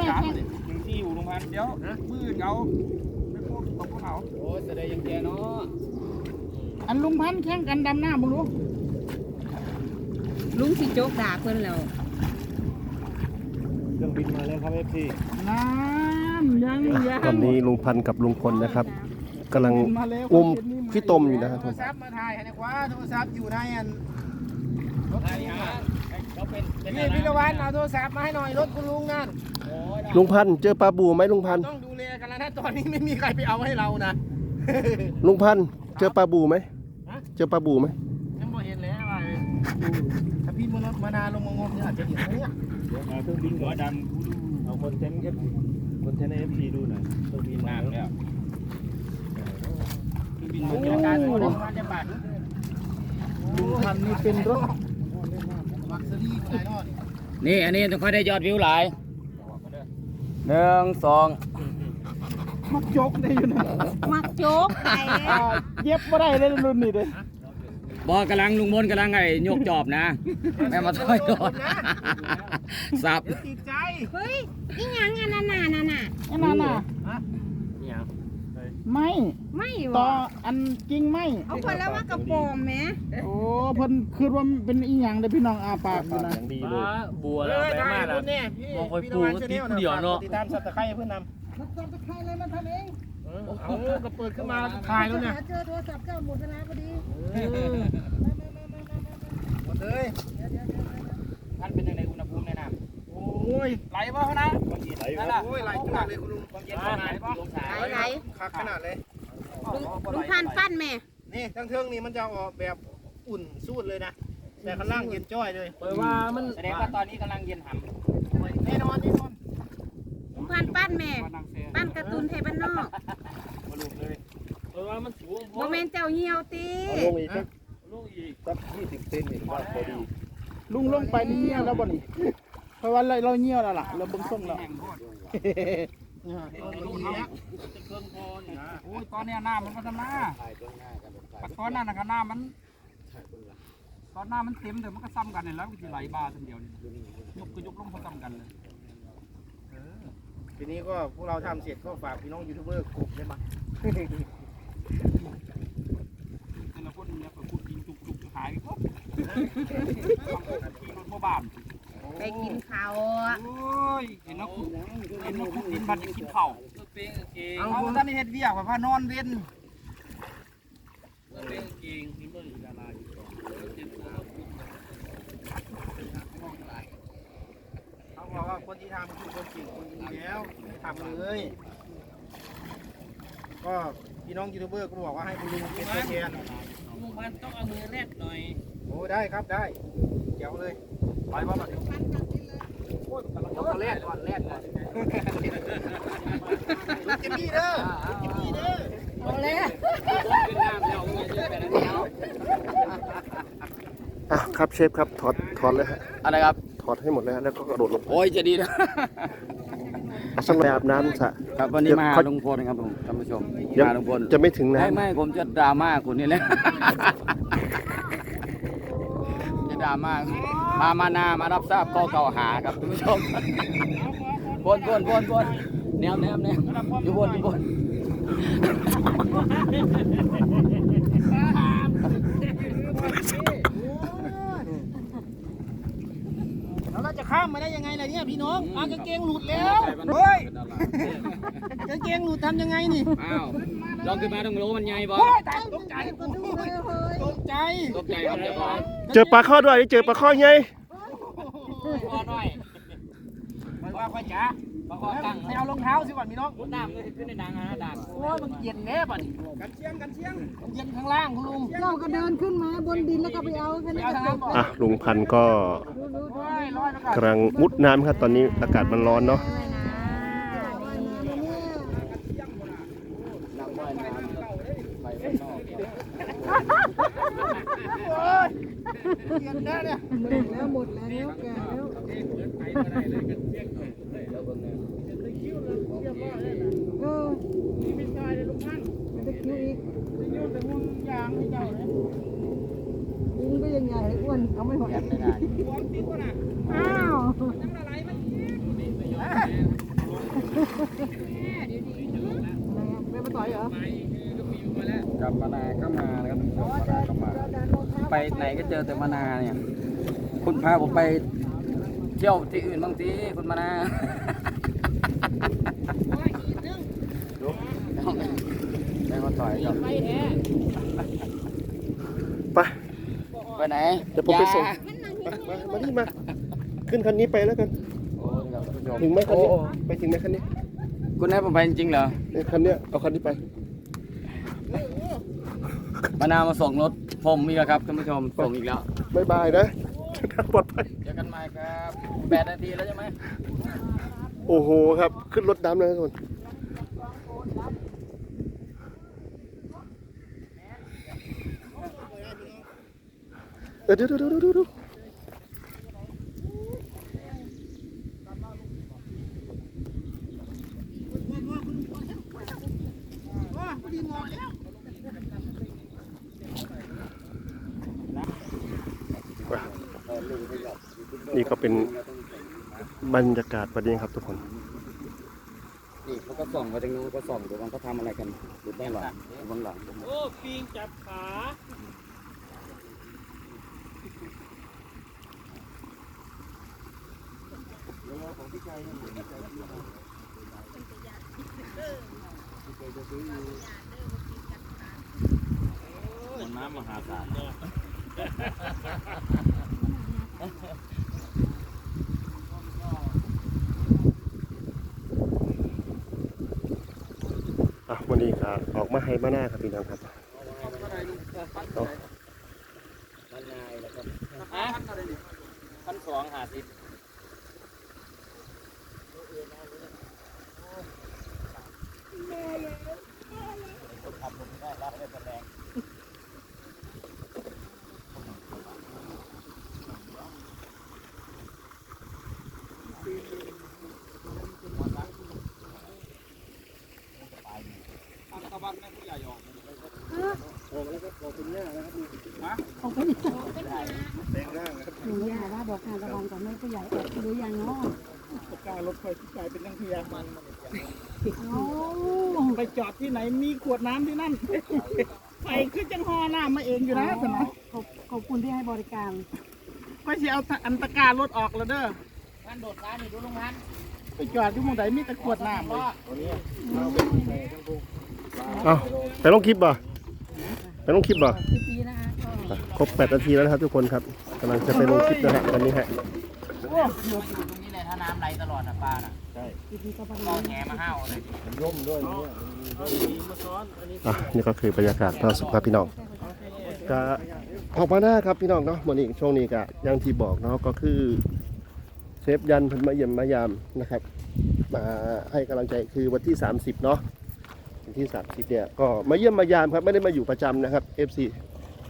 แม่สามแข่งหนึ่งที่อยู่ลุงพันเดี๋ยวมืดเอาไม่พวกตกพวกเขาโอ้ยแสดงยังแกเนาะอันลุงพันธุ์แข่งกันดำหน้ามึงรู้ลุงสิโจกด่าเพิ่นแล้วเครื่องบินมาแล้วครับเอฟซีน้ำยังยังตอนนี้ลุงพันธุ์กับลุงพลนะครับกำลังมาแล้วอุ้มพี่ต้มอยู่นะครับโทรศัพท์มาถ่ายให้นะคว้าโทรศัพท์อยู่ในอันรถไอ้ฮะ เขาเป็นเป็นนี่พิรวันเอาโทรศัพท์มาให้หน่อยรถคุณลุงนั่นโอ้ยลุงพันธุ์เจอปลาบูไหมลุงพันธุ์ต้องดูแลกันแล้วนะตอนนี้ไม่มีใครไปเอาให้เรานะ ลุงพันธุ์เจอปลาบูไหมเจอปลาบูไหมยังไม่เห็นเลยว่าถ้าพี่มานมานานลงมางมเนี่ยอาจจะเห็นนะเนี่ยเครื่องบินหัวดำกูดูเอาคอนเทนต์เอฟคอนเทนต์เอฟซีดูหน่อยเครื่องบินมาน้ำแล้วเครื่องบินหัวโอ้ดำการโอนมาจะบาทลุงพันธุ์นี่เป็นรถ นาะนี่อันนี้ต้องค่อยได้ยอดวิวหลายหนึ่งสองมักโจกได้อยู่นะมักโจกไปอ่าเย็บไม่ได้เลยรุ่นนี้เด้บอกกำลังลุงมนกำลังไอ้ยกจอบนะ แม่มาถอยก่อนสับเดี๋ยวติดใจเฮ้ยอีหยังอันนั้นน่ะนั่นน่ะอันนั้นน่ะเนี่ย ไม่ไม่ต่อบ่อันจริงไม่เอาคนแล้วว่ากระโปรงแหมโอ้เพิ่นคือว่ามันเป็นอีหยังเด้อพี่น้องอาปากอยู่นะอย่างดีเลยบัวแล้วแม่มาแล้วเนี่ยพี่พี่ตะวันชาแนลนะติดตามสัตว์ตะไคร้เพื่อนนำมันทำตะไคร้เลยมันทำเองเอาก็เปิดขึ้นมาถ่ายแล้วเนี่ยเจอโทรศัพท์เจ้าหมดเวลาพอดีหมดเลยท่านเป็นยังไงอุณหภูมิในน้ โอ้ ยไหลป่ะนะไหลนั่นน่ะโอ้ยไหลขนาดเลยคุณลุงำความเย็นประมาณกี่องศาไหลไหลคักขนาดเลยลุงลุงพันปั้นแม่ นี่ทั้งเทิงนี่มันจะออกแบบอุ่นสูดเลยนะ แต่ข้างล่างเย็นจ้อยเลยเปิดว่ามันแสดงว่าตอนนี้กำลังเย็นห่ำแน่นอนแน่นอนลุงพันปั้นแม่มานั่งแซงปั้นการ์ตูนไทยบ้านนอกมาลุกเลยเออว่ามันสูงบ่แม่นเจ้าเหี่ยวติลงอีกสักลูกอีกสักยี่สิบเซนนี่ว่าพอดีลุงลงไปนี่เหี่ยวแล้วบ่นี่ เพราะว่าเราเราเหี่ยวแล้วล่ะเราเบิ่งส่งแล้วแห้งโคตรเครื่องพอนี่นะโอ้ยตอนเนี้ยน้ำมันก็ทำหน้าปัดตอนนั้นน่ะก็น้ำมัน ตอนหน้ามันเต็มเดี๋ยวมันก็ซ้ำกันเนี่ยแล้วมันจะไหลบาทันเดียวนี่ยกก็ยกลงพอซ้ำกันเลยทีนี้ก็พวกเราทำเสร็จก็ฝากพี่น้องยูทูบเบอร์กบได้มาแต่ละคนเนี่ยก็พูดกินจุกจุกหายไปปุ๊บขี่รถโมบาน ไปกินข้าวโอ้ยเห็นแล้วขุดเห็นแล้วขุดดินพันจะกินข้าวเอาท่านนี่เฮ็ดเวียกแบบว่านอนเว้นเขาบอกว่าคนที่ทำคือคนเก่งคนดีแล้วทำเลย ก็พี่น้องยูทูบเบอร์ก็บอกว่าให้คุณลุงเป็นตัวแทนลุงพันต้องเอามือแรกหน่อยโอ้ได้ครับได้เจ๋วเลย ไปบ้าแบบเอาตัวแรกก่อนแรกก่อนลูกจิมมี่เด้อลูกจิมมี่เด้อเอาเลยขึ้นน้ำแล้วเงินจะไปแล้วอะครับเชฟครับถอดถอดเลยฮะอะไรครับถอดให้หมดเลยฮะแล้วก็กระโดดลงโอ้ยจะดีนะอะสำหรับอาบน้ำสะครับวันนี้มาลุงพลครับผมท่านผู้ชมยังมาลุงพลจะไม่ถึงนะไม่ไม่ผมจะดราม่าคุณนี่แหละจะดราม่า พามานามารับทราบข้อกล่าวหาครับท่านผู้ชมบนบนบนบนแนวแนวแนวอยู่บนอยู่บนแล้วเราจะข้ามมาได้ยังไงล่ะเนี่ยพี่น้องอากางเกงหลุดแล้วเฮ้ยกางเกงหลุดทำยังไงนี่อ้าว ลองขึ้นมาต้องรู้มันใหญ่บ่โอ้ยตายตกใจตกใจตกใจครับเดี๋ยวก่อนเจอปลาข้อด้วยเจอปลาข้อไงพอหน่อยไปว่าค่อยจ๋าพอพอตั้งไปเอารองเท้าสิก่อนพี่น้องรถน้ำก็ขึ้นในดังนะดังโอ้ยมันเย็นแน่ป่ะนี่กันเชียงกันเชียงมันเย็นข้างล่างคุณลุงเราก็เดินขึ้นมาบนดินแล้วก็ไปเอาแค่ไปนี้เอาทางล่างก่อนอะลุงพันธุ์ก็โอ้ยร้อยแล้วกันกำลังมุดน้ำครับตอนนี้อากาศมันร้อนเนาะ โอ้ย เย็นแน่เนี่ยแล้วหมดแล้วแกแล้วเออนี่ไม่ใช่เลยลุงท่านมันจะคิวอีกจะยุ่งแต่ห่วงยางให้เจ้าเลยยิงก็ยังไงอ้วนเอาไม่ไหวความติดวะน่ะ อ้าว ยังละลายมัน ไม่มาต่อยเหรอ กับมานาก็มานะครับทุกคนมานาก็มา ไปไหนก็เจอแต่มานาเนี่ย คุณพาผมไปเที่ยวที่อื่นบางทีคุณมานาได้มาต่อยกับไปไปไหนเดี๋ยวผมไปส่งอย่ามามามานี่มา ขึ้นคันนี้ไปแล้วกันโอ้ยครับท่านผู้ชมถึงไหมคันนี้โอ้ไปถึงไหมคันนี้ คุณให้ผมไปจริงๆเหรอเนี่ยคันเนี้ยเอาคันนี้ไป มานามาส่งรถผมอีกแล้วครับท่านผู้ชมส่งอีกแล้วบายบายนะทางปลอดภัย เจอกันใหม่ครับแปดนาทีแล้วใช่ไหมโอ้โหครับ ขึ้นรถดำเลยทุกคนเออเดี๋ยวเดี๋ยวเดี๋ยวเดี๋ นี่ก็เป็นบรรยากาศวันนี้ครับทุกคน นี่เขาก็ส่องไปทางนู้นก็ส่องดูมันเขาทำอะไรกันดูด้านหลังข้างหลังโอ้ปิงจับขาน้ำมหาศาล อะวันนี้ก็ออกมาให้มาหน้าครับพี่น้องครับเอาพันสองห้าสิบตะวันแม่ผู้ใหญ่ออก หนูอยากว่าบอกทานตะวันก่อนแม่ผู้ใหญ่ออกหรือยังเนาะ ปากการ ถไฟที่กลายเป็นนังเทียมันโอ้ไปจอดที่ไหนมีขวดน้ำที่นั่น ไปคือจังหอน้ำมาเองอยู่นะสนะขอบขอบคุณที่ให้บริการ ก็จะเอาอันตะการรถออกแล้วเด้อพันโดดร้านนี่ดูลุงพันไปจอดที่หมุงใดมีแต่ขวดน้ำเลยเอาไปลงคลิปบ่ไปลงคลิปบ่คลิปนี้นะคะก็ครบ8นาทีแล้วนะครับทุกคนครับกำลังจะไปลงคลิปนะฮะวันนี้ฮะอยู่ ตรงนี้เลยถ้าน้ำไหลตลอดอะป้าน่ะคลิปนี้ก็ประก็มาณแหมาห้าวเลยอะนี่ก็คือบรรยากาศล่าสุดครับพี่น้องก็ออกมาหน้าครับพี่น้องเนาะวันนี้ช่วงนี้ก็อยังที่บอกเนาะก็คือเชฟยันเพิ่นมาเยี่ยมมายามนะครับ มาให้กำลังใจคือวันที่ 30 เนาะวันที่ 30เนี่ยก็มาเยี่ยมมายามครับไม่ได้มาอยู่ประจำนะครับ FC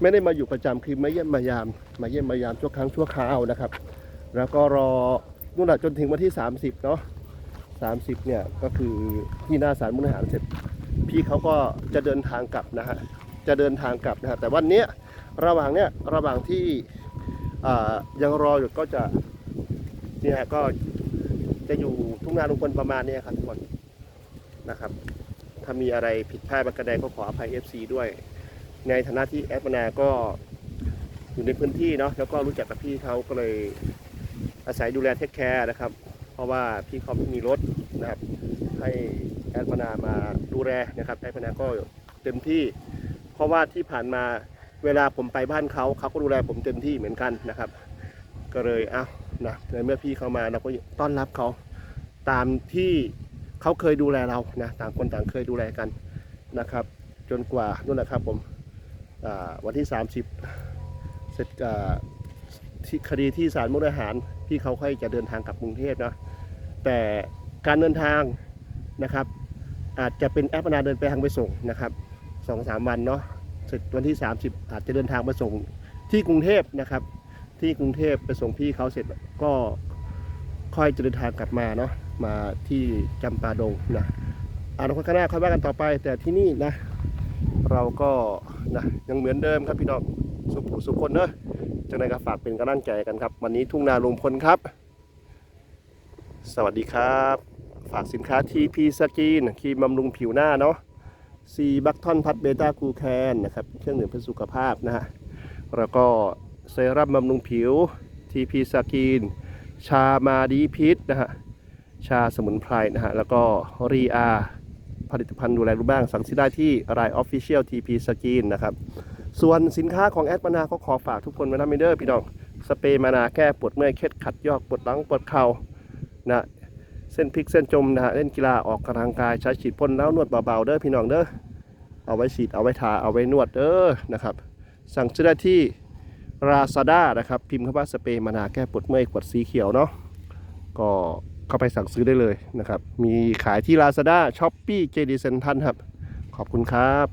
ไม่ได้มาอยู่ประจำคือมาเยี่ยมมายาม มาเยี่ยมมายามชั่วครั้งชั่วคราวนะครับ แล้วก็รอ นู่นแหละจนถึงวันที่ 30เนาะ30เนี่ยก็คือที่หน้าศาลมุกดาหารเสร็จ พี่เขาก็จะเดินทางกลับนะฮะจะเดินทางกลับนะฮะแต่วันเนี้ยระหว่างเนี้ยระหว่างที่ยังรออยู่ก็จะเนี่ยฮะก็จะอยู่ทุ่งนาลุงพลประมาณเนี้ยครับทุกคนนะครับ ถ้ามีอะไรผิดพลาดประการใดก็ขออภัย FC ด้วย ในฐานะที่แอดมนาก็อยู่ในพื้นที่เนาะแล้วก็รู้จักกับพี่เขาก็เลย อาศัยดูแลเทคแคร์นะครับ เพราะว่าพี่เขาไม่มีรถนะครับ ให้แอดพนามาดูแลนะครับแอดพนาก็เต็มที่ เพราะว่าที่ผ่านมาเวลาผมไปบ้านเขาเขาก็ดูแลผมเต็มที่เหมือนกันนะครับ ก็เลยเอ้านะในเมื่อพี่เขามาเราก็ต้อนรับเขาตามที่เขาเคยดูแลเรานะต่างคนต่างเคยดูแลกันนะครับ จนกว่านู่นแหละครับผมวันที่ 30เสร็จที่คดีที่ศาลมุกดาหาร พี่เขาค่อยจะเดินทางกลับกรุงเทพนะแต่การเดินทางนะครับอาจจะเป็นแอปนาเดินไปทางไปส่งนะครับสองสามวันเนาะเสร็จวันที่ 30 อาจจะเดินทางมาส่งที่กรุงเทพนะครับ ที่กรุงเทพไปส่งพี่เขาเสร็จก็ค่อยจะเดินทางกลับมาเนาะมาที่จำปาดงนะอนาคตข้างหน้าค่อยว่ากันต่อไป แต่ที่นี่นะ เราก็นะยังเหมือนเดิมครับพี่น้อง สุขสุขคนเนอะจังไดก็ฝากเป็นกำลังใจกันครับ วันนี้ทุ่งนาลุงพลครับ สวัสดีครับ ฝากสินค้า TP สกินครีมบำรุงผิวหน้าเนาะซีบัคทอนพัดเบต้ากูแคนนะครับเครื่องดื่มเพื่อสุขภาพนะฮะแล้วก็เซรั่มบำรุงผิว TP สกินชามาดีพิษนะฮะชาสมุนไพรนะฮะแล้วก็รีอาผลิตภัณฑ์ดูแลรูปร่างสั่งซื้อได้ที่รายออฟฟิเชียล TP สกินนะครับ ส่วนสินค้าของแอดมานาก็ขอฝากทุกคนไว้นะมิเดอร์พี่น้องสเปรย์มานาแก้ปวดเมื่อยเคล็ดขัดยอกปวดหลังปวดเข่านะเส้นพลิกเส้นจมนะฮะเล่นกีฬาออกกำลังกายใช้ฉีดพ่นแล้วนวดเบาๆเด้อพี่น้องเด้อเอาไว้ฉีดเอาไว้ทาเอาไว้นวดเด้อนะครับ สั่งซื้อได้ที่ Lazada นะครับพิมพ์คำว่าสเปรย์มานาแก้ปวดเมื่อยขวดสีเขียวเนาะก็เข้าไปสั่งซื้อได้เลยนะครับ มีขายที่ Lazada Shopee JD Central ครับ ขอบคุณครับ